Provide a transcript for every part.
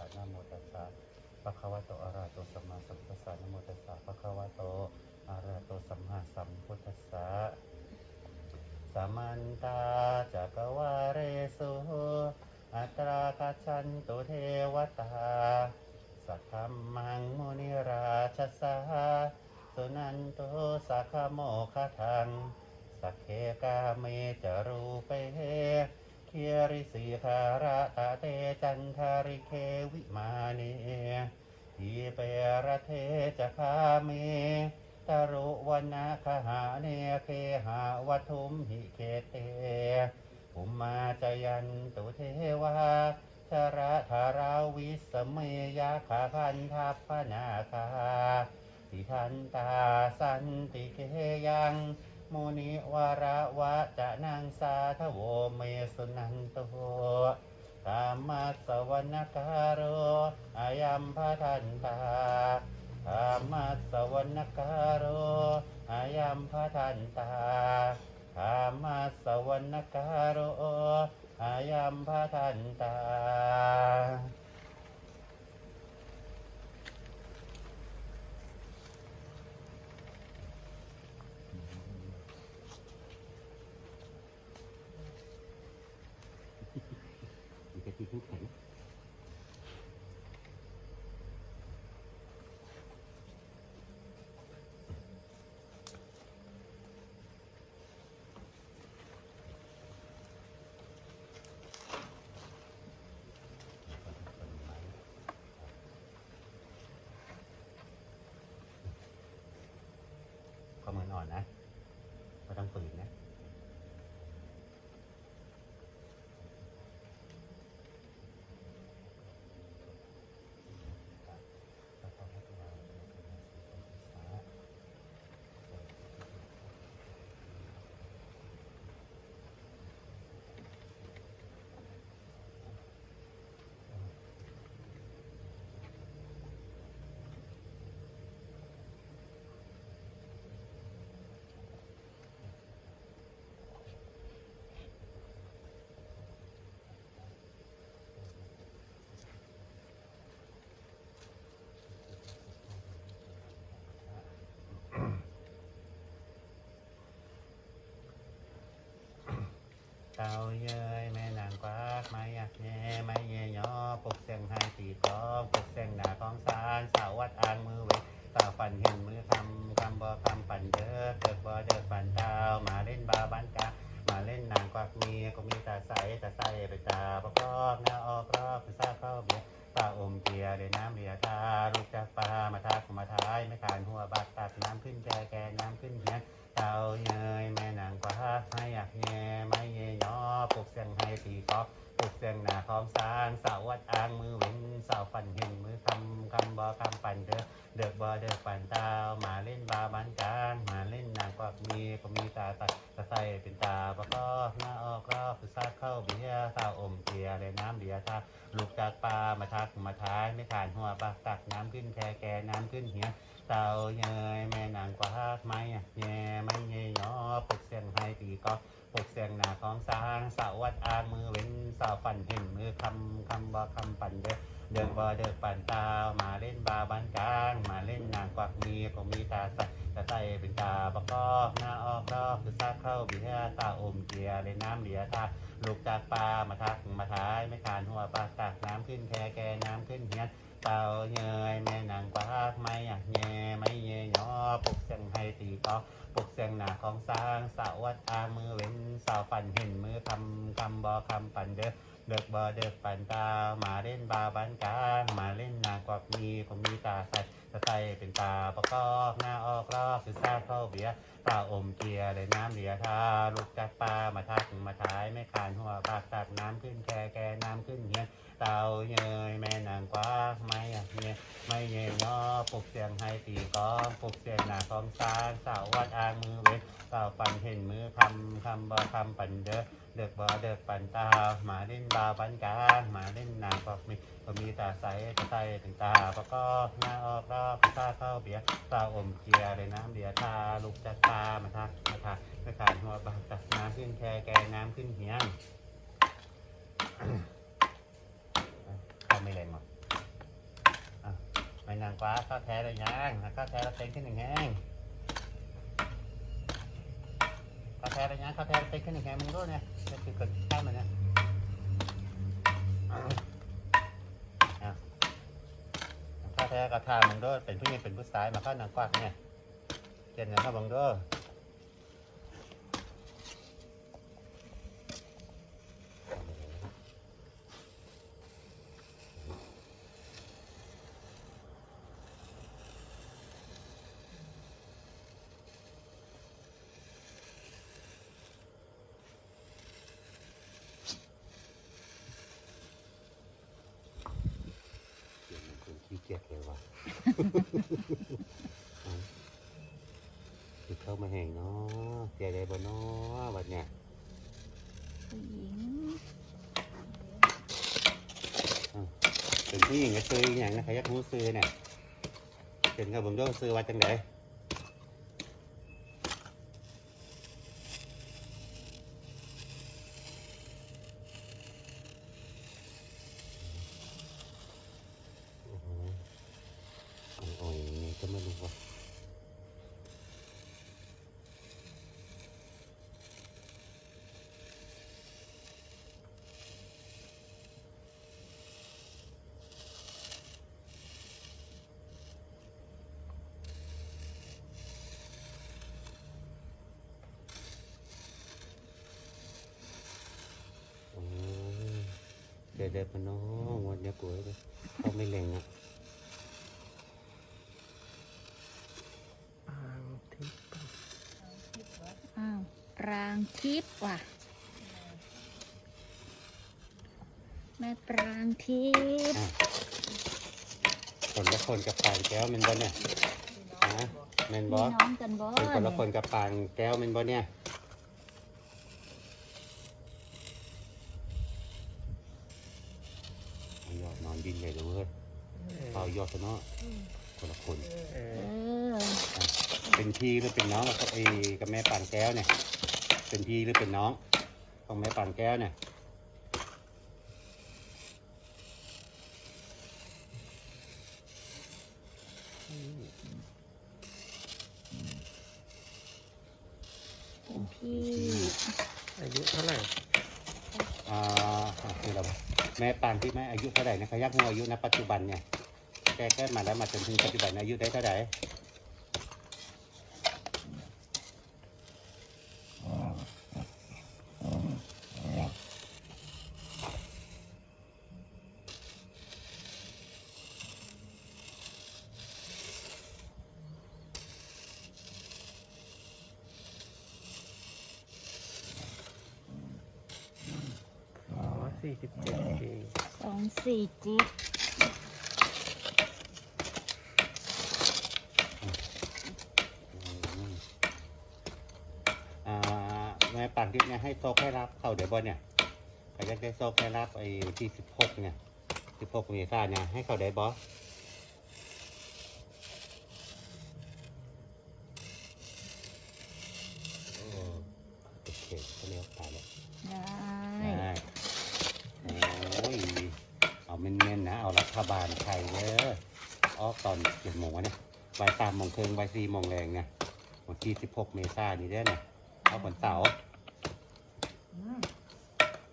ะนะโมตัสสะภะคะวะโตอะระหะโตสัมมาสัมพุทธัสสะนะโมตัสสะภะคะวะโตอะระหะโตสัมมาสัมพุทธัสสะสัมมันตาจักวาเรสุอัตราคัจฉันตุเทวตาสัทธัมมังมุนิราชสาสุนันโตสัคโมคทังสักเคกาเมจรูเปเฮเคีย ริสีคาระตาเตจันทาริเควิมาเนทีเปรเทจะคาเมตรุวนาคหาเนเคหาวัทุมหิเคเตภุมมาจยันตุเทวาชระธาราวิสเมยาขาคันทัพพนาคาสิทันตาสันติเกยัง มุนิวาระวะจะนางสาทโวเมสุนันโตธรรมัสสวนการโรอายัมพะทันตาธรรมัสสวนการโรอายัมพะทันตาธรรมัสสวนการโรอายัมพะทันตา มีกะทิขึ้นแข็งก็เหมือนอ่อนนะไม่ต้องฝืนนะ เต่าเย้ยแม่นางกวักไม้ยักแง่ไม้เย่ยอปกเสียงไห้ตีกองปกเสียงหนาของสารสาววัดอ่างมือเวตาฟันเห็นมือคำคำบ่คำปั่นเด้อเกิดบ่เด้อปั่นเท้ามาเล่นบาบันกามาเล่นนางกวักมีก็มีตาใสตาใสไปตาประกอบหน้าออกรอบซาเข้าเบียป้าอมเกียร์เลยน้ำเบียร์ทาลูกจากปลามาทักมาท้ายไม่ขานหัวบักตักน้ำขึ้นแก่แก่น้ำขึ้น องสางสาววัดอ่างมือเว้นสาวฟันห็นมือคำคำบอคำปันเด้อเดือกบอเดือกปันเต้ามาเล่นบาบันกลางมาเล่นนางกวักมีก็มีตาตาตาใส่เป็นตาประกอบหน้าออกรอบคือซากเข้าเบียสาวอมเกียเลยน้ำเบียร์ทาลูกจากปลามาทักมาท้ายไม่ขานหัวปากตักน้ำขึ้นแค่แกน้ำขึ้นเหียเต่าเยยแม่นางกว่าฮักไม้อะแย่ไม่เยยอปลุกเสียงให้ตีก็ กเสียงหนาของสางสาววัดอางมือเว้นสาวฝันเห็นมือคำคำบ่คำปั่นเด้อเดินบ่เดินปั่นตามาเล่นบาบันกลาง มาเล่นนางกวักมีก็มีตาใสตาใสเป็นตาประกอบหน้าออกรอบคือซากเข้าบียร์ตาอมเกียเลยน้ำเบียตาลูกจากปลามาทักมาท้ายไม่ขานหัวปลาตักน้ำขึ้นแคแกน้ำขึ้นเฮียนเต่าเยยแม่นางกวักไม่อยากแง่ไม่เยยยอปกเสียงให้ตีกอ ปลุกเสียงหนาของสร้างสาวัดอามือเว้นสาวฝันเห็นมือคำคำบอคำปั่นเด้อเด็กบอเด็กปั่นตามาเล่นบาบันกลางมาเล่นนางกวักมีผมมีตาใสตาใสเป็นตาประกอบหน้าออกรอบคือซาเข้าเบียตาอมเกียเลยน้ำเหลียทาลูกจากปลามาทักมาท้ายไม่ขานหัวปากตักน้ำขึ้นแค่แกน้ำขึ้นเฮียนเต่าเยยแม่นางกว่าไม่อะเย ไม่เยยอปลุกเสียงให้ตีกลองปลุกเสียงหนาของสางสาววัดอางมือเว้นสาวปันเห็นมือคำคำบ่คำปันเด้อเด็กบ่เด็กปันตาหมาเล่นบาปันกลางหมาเล่นนางกวักมีก็มีตาใสตใสถึงตาปะกอบหน้าออกรอบตาเข้าเบียตาอมเกียเลยน้ำเบียร์ตาลูกจัดตามาทักมาทักไม่ขาดหัวบากตักน้ำขึ้นแค่แกน้ำขึ้นเหียง เข้าไม่แรงหรอก กว่าข้าวแท้ระยางข้าวแท้ระเต็งขึ้นหนึ่งแห้งข้าวแท้ระยางข้าวแท้ระเต็งขึ้นหนึ่งแห้งมึงรู้เนี่ยนี่คือกดข้ามมันนะเอาเอาข้าวแท้กระทามึงด้วยเป็นผู้หญิงเป็นผู้ชายมาข้าวนางกวักเนี่ยเขียนอย่างข้าวบังด้วย เดี๋ยวมัน คนขี้เกียจเลยว่ะเอาคือเข้ามาแห่งเนาะเสียใจบ่เนาะวันเนี้ยผู้หญิงเป็นผู้หญิงก็ซื้ออหย่างนะคะยักรู้ซื้อเนี่ยเป็นกับผมด้วยซื้อว่าจังไดโอ้โหโอ้ยนี่ ก็ไม่รู้ว่าเดี๋ยวเดี๋ยวพน้องวันนี้กูเลยเขาไม่เล็งอะ อ่างทิพย์ อ้าวปรางทิพย์ว่ะ แม่ปรางทิพย์อะคนละคนกับปานแก้วแมันบ่เนี่ยฮะแมันบ่พี่น้องกันบ่เป็นคนละคนกับปานแก้วแมันบ่เนี่ยเอายอดนอนดินใหญ่เลยเว้ยเอายอดซะเนาะคนละคน เอเอออเป็นพี่หรือเป็นน้องกับไอ้กับแม่ปานแก้วเนี่ย เป็นพี่หรือเป็นน้องของแม่ปานแก้วเนี่ยเป็นพี่อายุเท่าไหร่อ่าอะคืออะไรวะแม่ปานที่แม่อายุเท่าไหร่นะคะยักษ์งูอายุณปัจจุบันเนี่ยแกเกิดมาแล้วมาจนถึงปัจจุบันอายุได้เท่าไหร่อ๋อ สี่สิบเจ็ดปีสองสี่จิตอ่าแม่ปานที่เนี่ยให้โซกให้รับเขาเดี๋ยวบอเนี่ยใครจะได้โซกให้รับไอ้ที่สิบหกเนี่ยสิบหกเมษายนเนี่ยให้เขาได้บอโอ้โอเคเขาเลี้ยวตายแล้ว ได้ ได้โอ้ย เอาเม่นๆนะ เอารัฐบาลไทยเด้อออก ตอนเจ็ดโมงวะเนี่ยบ่ายสามโมงครึ่งบ่ายสี่โมงแรงเนี่ยวันที่สิบหกเมษายนนี้เด้อเนี่ยเอาวันเสาร์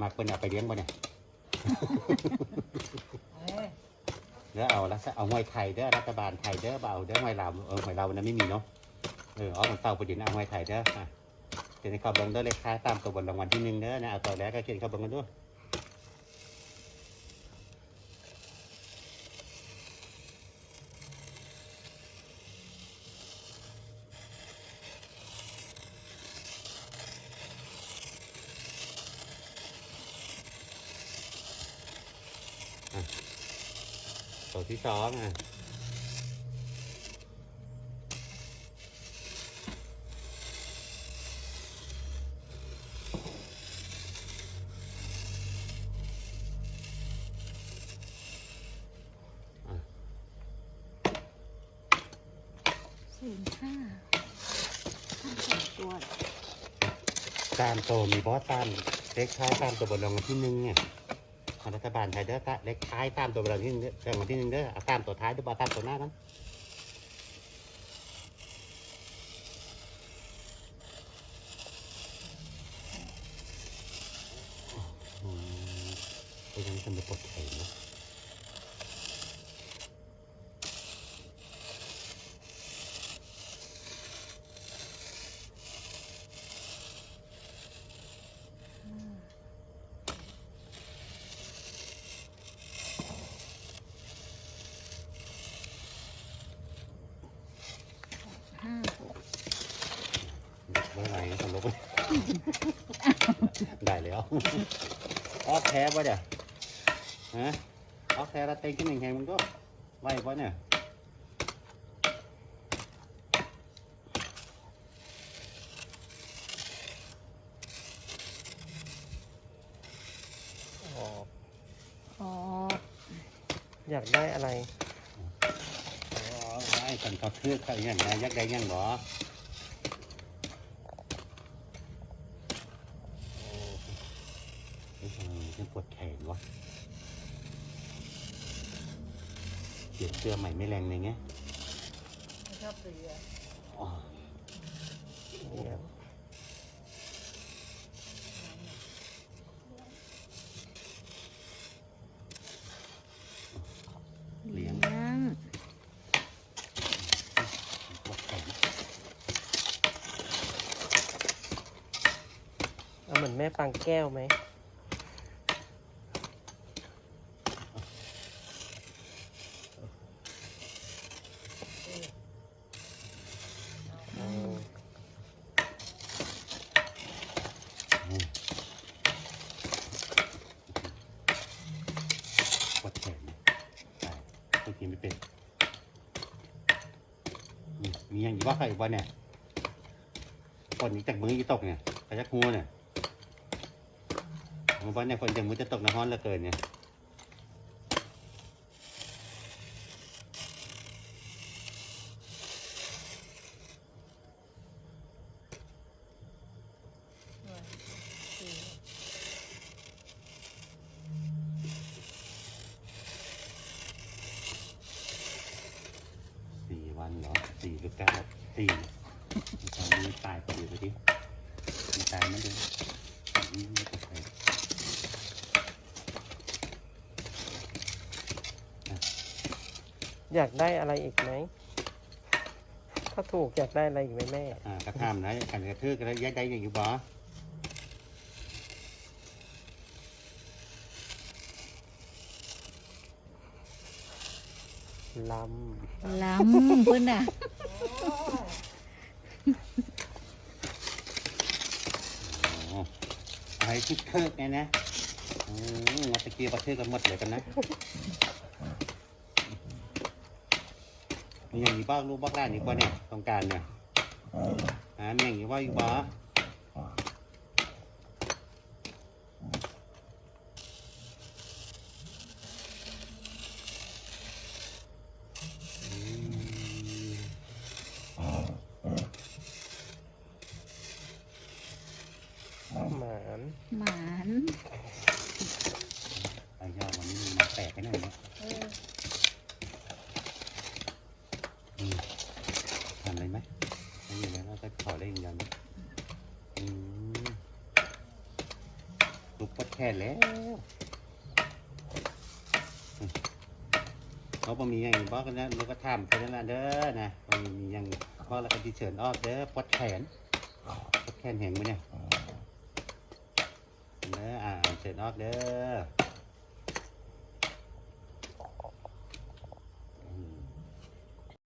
มากเป็นเอาไปเลี้ยงบ่เนี่ยเด้อเอาละเอาหวยไทยเด้อรัฐบาลไทยเด้อบ่เอาเด้อหวยลาวเออหวยลาววันนั้นไม่มีเนาะเออเอาวันเสาร์ไปเดี๋ยวนะเอาหวยไทยเด้ออะเดี๋ยวนี้เขาเบิ่งเด้อเลขท้ายตามตัวบนรางวัลที่หนึ่งเด้อนะเอาตัวแรกก็เขียนเขาเบิ่งกันด้วย ที่สองอะอะสี่ห้าห้าสองตัว ตามตัวมีบอสตามเล็กท้ายตามตัวบนรางวัลที่หนึ่งเนี่ย ของรัฐบาลไทยเด้อเลขท้ายตามตัวเวลาที่หนึ่งเด้อรางที่หนึ่งเด้อเอาตามตัวท้ายด้วบ่ตามตัวหน้านั้นอืมเพราะฉะนั้นฉันจะปลดไข่เนาะ ห้าหก ไม่ไหวสลบ ได้แล้ว ออกแท้ป่ะเดี๋ยวฮะออกแท้แล้วเต็งขึ้นหนึ่งแหงมันก็ไหวป่ะเนี่ยออกออกอยากได้อะไร อ๋อไอ้ฉันเขาเทือกเขาอย่างไรยักษ์ใดยังบ่โเฮ้ยทำไมมันปวดแขนวะเปลี่ยนเสื้อใหม่ไม่แรงเลยไงชอบสีอะอ๋อเนี่ยเลี้ยงเลี้ยงปวดแขนเอาเหมือนแม่ปังแก้วไหมเอา อืมปวดแขนใช่ตัวกินไม่เป็นอื มีอย่างอยู่ว่าใครบ้านเนี่ยคนนี้จากมือจะตกเนี่ยกระยักงัวเนี่ยผมว่าเนี่ยคนจากมือจะตกน้ำร้อนเหลือเกินเนี่ย สี สี่วันเหรอ สี่หรือเก้าสี่ตอนนี้ตายพอดีไปดิมีตายไหมเดี๋ยวอืมโอเคอยากได้อะไรอีกไหม ถ้าถูกอยากได้อะไรอีกไหมแม่ อ่ากระทำนะกันกระทือกระแยกได้อย่างอยู่บ่ลล้ำเพื่อนอะ โอ้ พิทเคิร์กไงนะอืมมาตะเกียบประทือกันหมดเลยกันนะมีอย่างนี้บ้างรู้บ้างล้านอยู่บ่เนี่ยต้องการเนี่ยหามีอย่างนี้ว่าอยู่บ่อืมำหมาน หมาน ไอ้ยอดวันนี้มันมาแปลกไปหน่อยเนาะ เออ อืมทำอะไรไหมไม่มีแล้วเราจะขอเล่นยันอืมลุก ปวดแขนแล้วเขาบอมีอย่างบอกกันนะลูกก็ทำกันั่นะเด้อนะบ่มีมีอย่างบอกแล้วก็ดีเชิญออกเด้อปวดแขนปวดแขนแหงไหมเนี่ยเด้ออ่าเชิญออกเด้อ